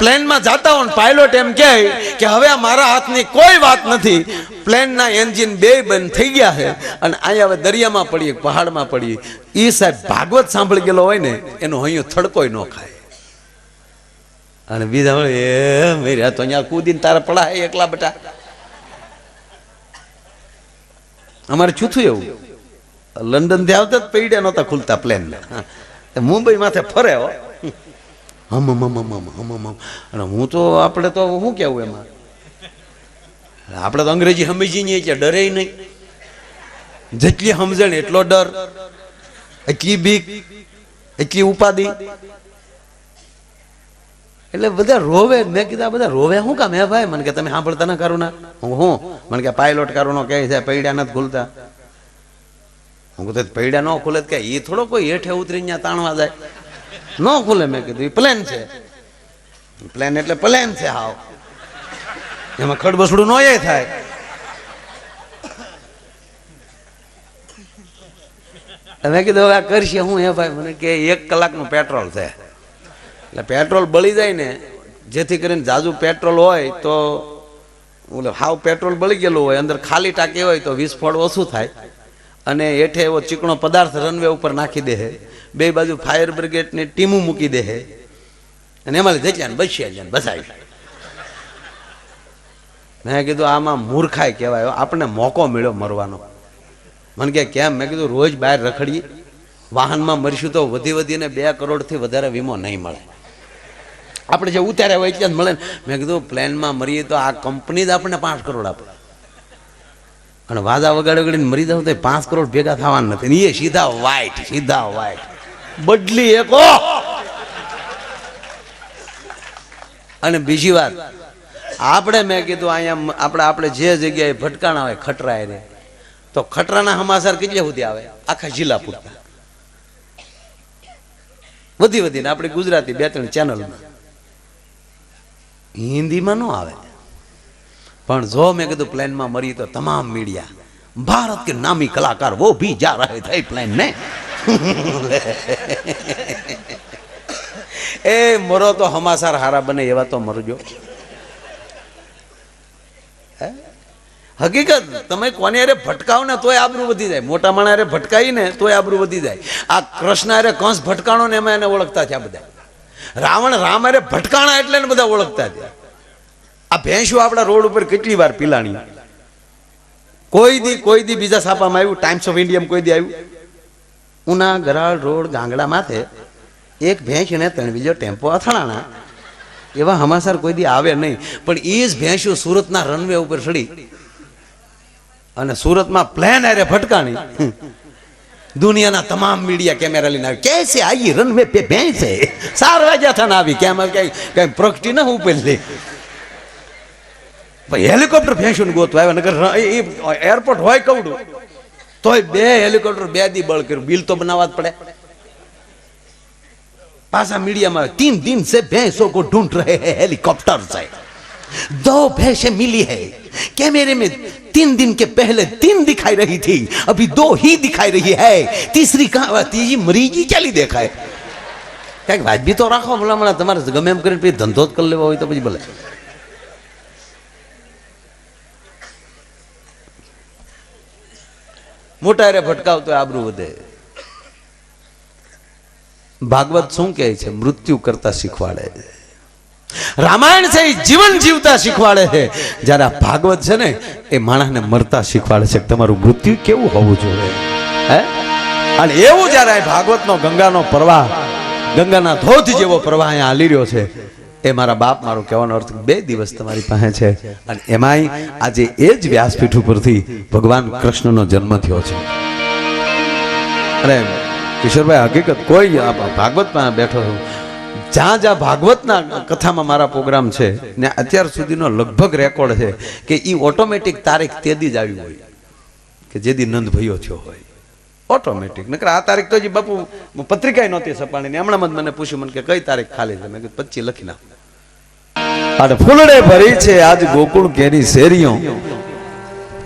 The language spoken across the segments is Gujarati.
પ્લેનમાં જતા હોય પાયલોટ એમ કહે કે હવે મારા હાથની કોઈ વાત નથી. પ્લેનના એન્જિન બે બંધ થઈ ગયા છે અને અહીંયા હવે દરિયામાં પડીએ, પહાડમાં પડીએ. એ સાહેબ ભાગવત સાંભળી ગયેલો હોય ને, એનો અહીંયા થડકોય ન ખાય. અને બીજા એ મેર્યા તો અહીંયા કૂદીને તારા પડા એકલા બટા. અમારે છૂથું એવું. લંડનથી આવતા જ પૈડ્યા નહોતા ખુલતા પ્લેન મુંબઈ માથે ફરે હો. હમ હમ હમ હમ હમ હમ. અને હું તો, આપણે તો શું કહેવું એમાં? આપણે તો અંગ્રેજી સમજી નહીં કે ડરે નહીં. જેટલી સમજણ, એટલો ડર. એટલી બીક, એટલી ઉપાધિ. એટલે બધા રોવે, મેં કીધા બધા રોવે શું કામ? હે ભાઈ? મને કે, તમે સાંભળતા ના કરો ના હું હું? મને કે, પાયલોટ કરું કહે છે, પૈડા નથી ખુલતા. હું કીધું, પૈડા ન ખુલે કે એ થોડો કોઈ હેઠે ઉતરીને તાણવા જાય. ન ખુલે, મેં કીધું, એ પ્લેન છે. પ્લેન એટલે પ્લેન છે, હાવ. એમાં ખડબસડું નો એ થાય. મેં કીધું, હવે આ કરશે હું, હે ભાઈ? મને કે એક કલાકનું પેટ્રોલ છે. એટલે પેટ્રોલ બળી જાય ને, જેથી કરીને જાજુ પેટ્રોલ હોય તો, ઓલે હાવ પેટ્રોલ બળી ગયેલું હોય, અંદર ખાલી ટાંકી હોય તો વિસ્ફોટ ઓછું થાય. અને હેઠે એવો ચીકણો પદાર્થ રનવે ઉપર નાખી દે. બે બાજુ ફાયર બ્રિગેડની ટીમો મૂકી દે હે. અને એમાં જચ્યા ને બસ્યા જાય બસાય મેં કીધું, આમાં મૂર્ખાઈ કહેવાય આપણને મોકો મળ્યો મરવાનો. મને કે કેમ? મેં કીધું, રોજ બહાર રખડીએ. વાહનમાં મરીશું તો વધી વધીને બે કરોડથી વધારે વીમો નહીં મળે. આપણે જે ઉતાર્યા હોય જ મળે મેં કીધું, પ્લેનમાં મરીએ તો આ કંપની જ આપણને પાંચ કરોડ આપે. અને વાદા વગાડી વગાડીને મરી જાવ તો પાંચ કરોડ ભેગા થવાના નથી. એ સીધા વાઈટ સીધા વાઈટ બદલી એકો અને બીજી વાત, આપણે મેં કીધું અહીંયા આપણે આપણે જે જગ્યાએ ભટકાણા હોય ખટરાય ને તો ખટરાના હમાસર કેટલે સુધી આવે? આખા જિલ્લા પૂરતા વધી વધીને આપણે ગુજરાતી બે ત્રણ ચેનલમાં હિન્દીમાં ન આવે. પણ જો મેં કીધું પ્લેનમાં મરી તો તમામ મીડિયા, ભારત કે નામી કલાકાર વો ભી જા રહે થાય પ્લેન ને એ, મરો તો હમાસાર હારા બને એવા તો મરજો? હકીકત, તમે કોને અરે ભટકાવ ને તોય આબરૂ વધી જાય. મોટા માણા અરે ભટકાઈ ને તોય આબરૂ વધી જાય. આ કૃષ્ણ અરે કંસ ભટકાણો ને એમાં એને ઓળખતા થયા બધા. રાવણ રામ અરે ભટકાણા એટલે ને બધા ઓળખતા થયા. આ ભેંસું આપણા રોડ ઉપર કેટલી વાર પીલાણી. કોઈ દી કોઈ દી બીજા સાપામાં આવ્યું. ટાઈમ્સ ઓફ ઇન્ડિયામાં કોઈ દી આવ્યું. ઉના ગરાળ રોડ ગાંગડા માથે એક ભેંસ ને ત્રણ બીજો ટેમ્પો અથડાણા. એવા હમાસર કોઈ દી આવે નહીં. પણ એ જ ભેંસો સુરતના રનવે ઉપર ચડી. અને સુરતમાં પ્લેન આરે ફટકાણી દુનિયાના તમામ મીડિયા કેમેરા લઈને આવી. કેસે આવી રનવે પે ભેંસે સાર વાગ્યા થા આવી. કેમ કઈ કઈ પ્રગટી ના ઉપેલી હેલિકોપ્ટર ભેંસું ગોતવા આવ્યા નગર એરપોર્ટ હોય કવડું. તોય બે હેલિકોપ્ટર બે દી બળ કર્યું બિલ તો બનાવવા જ પડે पासा मीडिया में तीन दिन से भैंसों को ढूंढ रहे हैं हेलीकॉप्टर से दो भैंसें मिली है कैमरे में तीन दिन के पहले तीन दिखाई रही थी अभी दो ही दिखाई रही है तीसरी कहाँ तीसरी मरीजी ચાલી દેખાય કઈક વાજબી તો રાખો ભલા મને તમારે ગમે એમ કરીને પછી ધંધો જ કરી લેવો હોય તો પછી ભલે મોટા રે ભટકાવતો આબરૂ વધે. ભાગવત શું કહે છે? મૃત્યુ કરતા શીખવાડે. છે રામાયણ છે, એ જીવન જીવતા શીખવાડે છે. જ્યારે આ ભાગવત છે ને, એ માણસને મરતા શીખવાડે છે તમારું મૃત્યુ કેવું હોવું જોઈએ? હે? અને એવું જ્યારે ભાગવતનો ગંગાનો પ્રવાહ, ગંગાના ધોધ જેવો પ્રવાહ અહીંયા હાલી રહ્યો છે એ મારા બાપ મારો કહેવાનો અર્થ બે દિવસ તમારી પાસે છે. અને એમાંય આજે એ જ વ્યાસપીઠ ઉપરથી ભગવાન કૃષ્ણનો જન્મ થયો છે. અરે કિશોરભાઈ, હકીકત કોઈ ભાગવતમાં બેઠો છું. જ્યાં જ્યાં ભાગવતના કથામાં મારા પ્રોગ્રામ છે, ને અત્યાર સુધીનો લગભગ રેકોર્ડ છે કે એ ઓટોમેટિક તારીખ તેદી જ આવી હોય. કે જેદી નંદ ભયો થયો હોય. ઓટોમેટિક. નકર આ તારીખ તો જે બાપુ પત્રિકા નહોતી સપાણી ને હમણાં જ મને પૂછ્યું, મને કે કઈ તારીખ ખાલી છે? મેં કીધું પચી લખી નાખ. અને ફૂલડે ભરી છે આજ ગોકુળ કેરી શેરીઓ.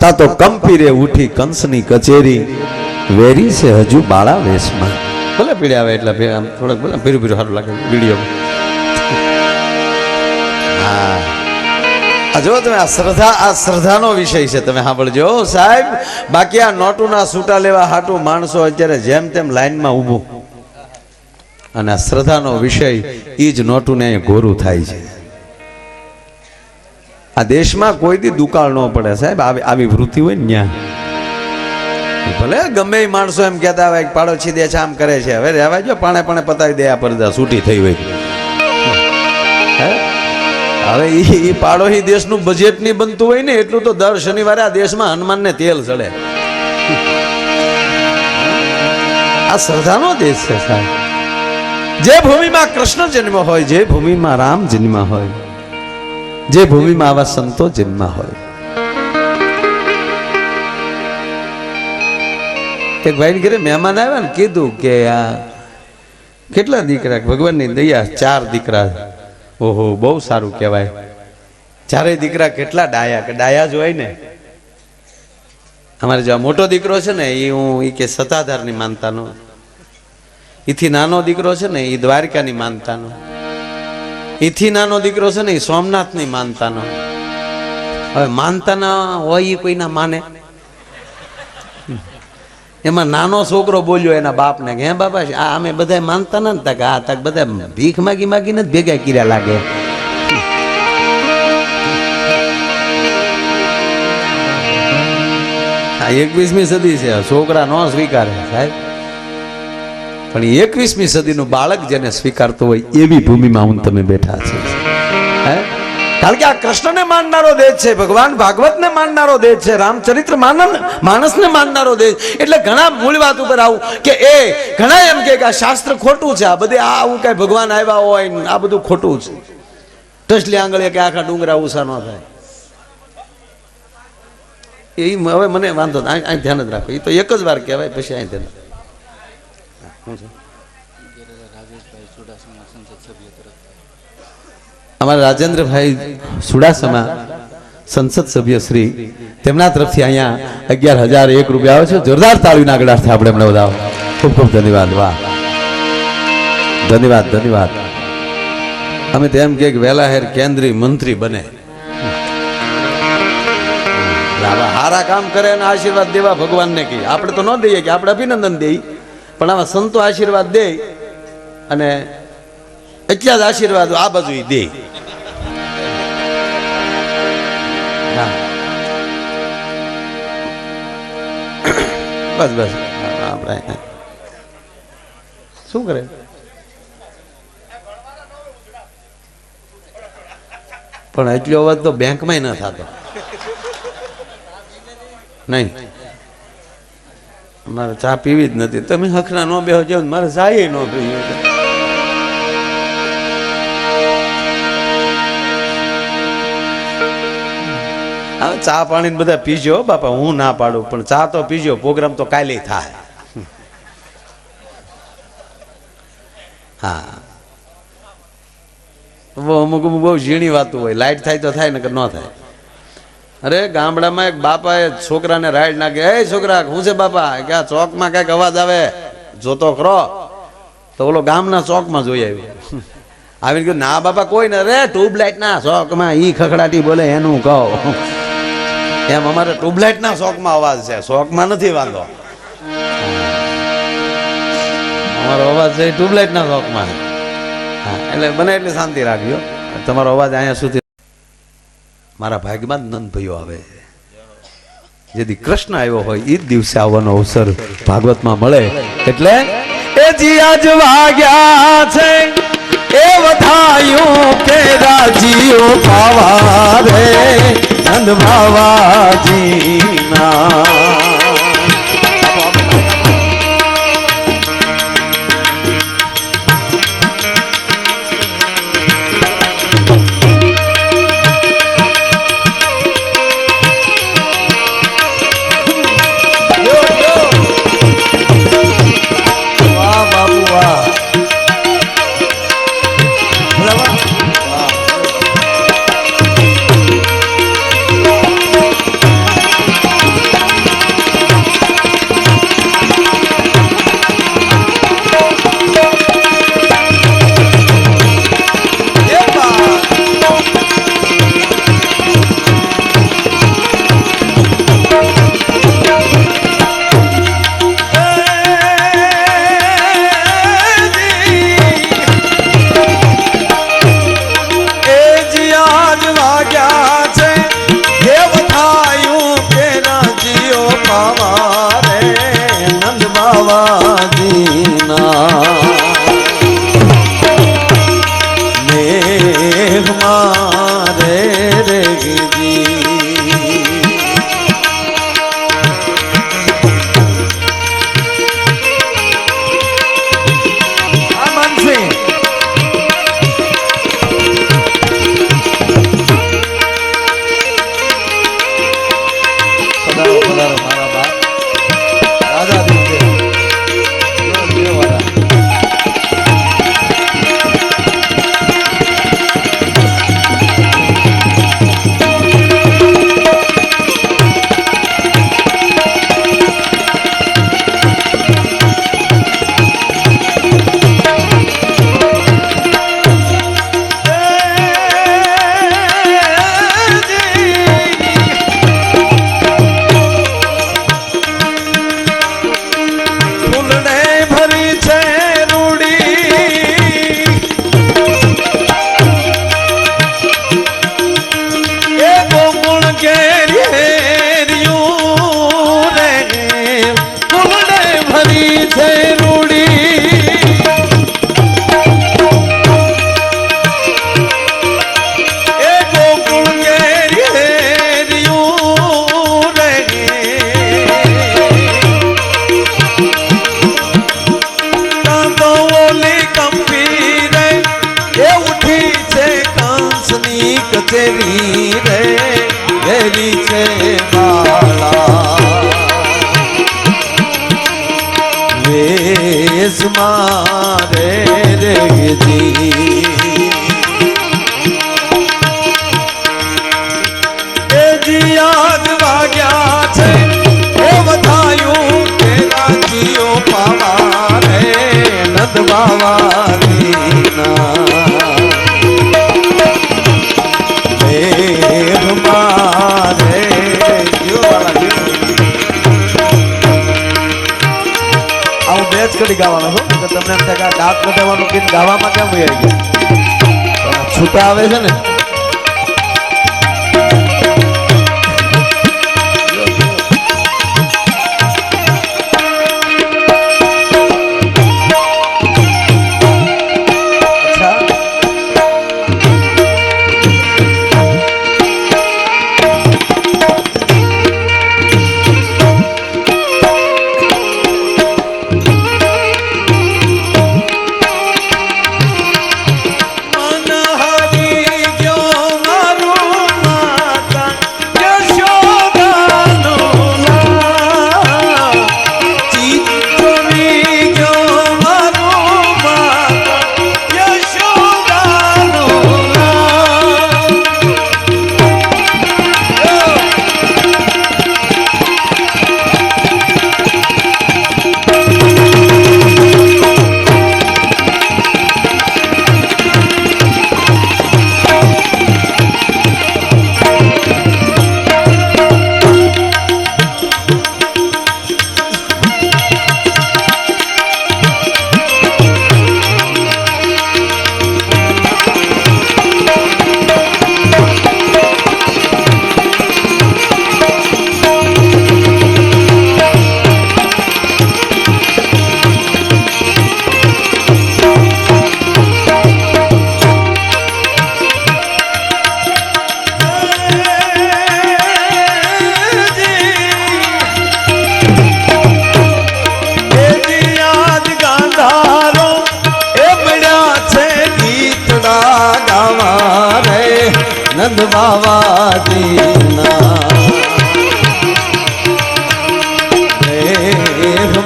તા તો કંપી રે ઉઠી કંસની કચેરી. વેરી છે હજુ બાળા વેશમાં. ભલે પીડ્યા આવે એટલે આમ થોડોક ભલે પીરું પીરું સારું લાગે વીડિયો. આ જો તમે આ શ્રદ્ધા આ શ્રદ્ધાનો વિષય છે તમે સાંભળજો. સાહેબ બાકી આ નોટુના સૂટા લેવા હાટું માણસો અત્યારે જેમ તેમ લાઈનમાં ઊભું. અને આ શ્રદ્ધાનો વિષય એ જ નોટુને ગોરું થાય છે. આ દેશમાં કોઈ દી દુકાળ ન પડે સાહેબ. આવી વૃત્તિ હોય ને ત્યાં ભલે ગમે માણસો એમ કહેતા હોય પાડોશી દે છે આમ કરે છે. હવે રહેવા જો, પાણે પાણે પતાવી દે આ પડદા છૂટી થઈ હોય? હવે એ પાડોશી દેશનું બજેટ નહીં બનતું હોય ને, એટલું તો દર શનિવારે આ દેશમાં હનુમાનને તેલ ચડે. આ શ્રદ્ધાનો દેશ છે સાહેબ. જે ભૂમિમાં કૃષ્ણ જન્મ હોય, જે ભૂમિમાં રામ જન્મ હોય જે ભૂમિમાં આવા સંતો જેમમાં હોય. એક ભાઈ ઘરે મહેમાન આવ્યા ને કીધું કે આ કેટલા દીકરા, ભગવાનની દયા ચાર દીકરા. ઓહો, બહુ સારું કહેવાય. ચારેય દીકરા કેટલા ડાયા, કે ડાયા જ હોય ને. અમારે જો મોટો દીકરો છે ને એ હું એ કે સત્તાધારની માનતાનો. એથી નાનો દીકરો છે ને એ દ્વારિકાની માનતાનો. એથી નાનો દીકરો છે ને એ સોમનાથની માનતાનો. હવે માનતાના હોય એ કોઈના માને? એમાં નાનો છોકરો બોલ્યો એના બાપને કે, હે બાપા, આ અમે બધા માનતા ના? તક આ તક બધા ભીખ માગી માગીને જ ભેગા કર્યા લાગે. એકવીસમી સદી છે, છોકરા નો સ્વીકારે, સાહેબ. પણ એકવીસમી સદીનું બાળક જેને સ્વીકારતો હોય એવી ભૂમિમાં હું તમે બેઠા છે. કારણ કે આ કૃષ્ણને માનનારો દેશ છે, ભગવાન ભાગવતને માનનારો દેશ છે, રામચરિત્ર માનન માણસને માનનારો દેશ એટલે ઘણા મૂળ વાત ઉપર આવું કે એ ઘણા એમ કે આ શાસ્ત્ર ખોટું છે, આ બધે આ આવું કઈ ભગવાન આવ્યા હોય આ બધું ખોટું છે. ટસલી આંગળે કે આખા ડુંગરા ઉષા ન થાય. એ હવે મને વાંધો અહીં ધ્યાન જ રાખો. એ તો એક જ વાર કહેવાય, પછી અહીં ધ્યાન અમારા રાજેન્દ્રભાઈ સુડાસમા સંસદ સભ્ય શ્રી. તેમના તરફથી અહીંયા અગિયાર હજાર એક રૂપિયા આવે છે. જોરદાર તાળીના ગળાથી આપણે એમને બધા ખૂબ ખૂબ ધન્યવાદ. વાહ. ધન્યવાદ ધન્યવાદ. અમે તેમ કે વહેલા હેર કેન્દ્રીય મંત્રી બને. હારા કામ કરે અને આશીર્વાદ દેવા ભગવાનને કહી આપણે તો ન દઈએ કે આપણે અભિનંદન દઈએ. પણ આવા સંતો આશીર્વાદ દે અને એટલા જ આશીર્વાદ આ બાજુ દે. બસ બસ. આપણે શું કરે? પણ એટલો અવાજ તો બેંકમાં ન થતો. નહીં. મારે ચા પીવી જ નથી. તમે હખના ન બેહો, જાવ મારે જાય ન પીવી હવે ચા પાણી બધા પીજો બાપા, હું ના પાડું, પણ ચા તો પીજો, પ્રોગ્રામ તો કાલે થાય. હા. અમુક અમુક બહુ ઝીણી વાતું હોય, લાઈટ થાય તો થાય ને કે ન થાય. અરે, ગામડામાં એક બાપાએ છોકરાને રાઈડ નાખે. એ છોકરા, હું છે બાપા? કે આ ચોકમાં કંઈક અવાજ આવે. જોતો ખરો. તો ઓલો ગામના ચોકમાં જોઈ આવ્યો. આવીને કહ્યું, ના બાપા, કોઈ ને. રે ટ્યુબલાઇટ ના ચોકમાં ઈ ખખડાટી બોલે, એનું કહો. એમ અમારે ટ્યુબલાઇટ ના શોખમાં અવાજ છે. શોખમાં નથી વાંધો. અમારો અવાજ છે ટ્યુબલાઇટ ના શોખમાં હા, એટલે બને એટલી શાંતિ રાખજો. તમારો અવાજ અહીંયા સુધી મારા ભાગ્યમાં જ નંદ ભાઈઓ આવે જેથી કૃષ્ણ આવ્યો હોય એ દિવસે આવવાનો અવસર ભાગવતમાં મળે. એટલે એ જીયા જ વાગ્યા છે, એ વધાયું કે રાજીઓ પાવા રે નંદ બાવાજીના કડી ગાવાનો. છો તો તમને એમ થાય ગીત ગાવામાં કેમ આવી છૂટા આવે છે ને જવા દેના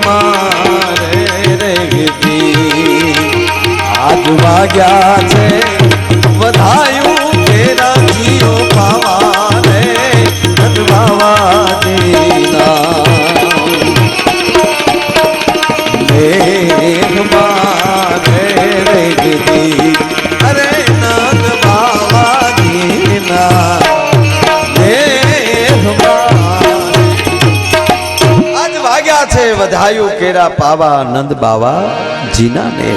મારે રેગતી આજ વાગ્યા છે ચઢાયું કેરા પાવા નંદ બાવા જીના ને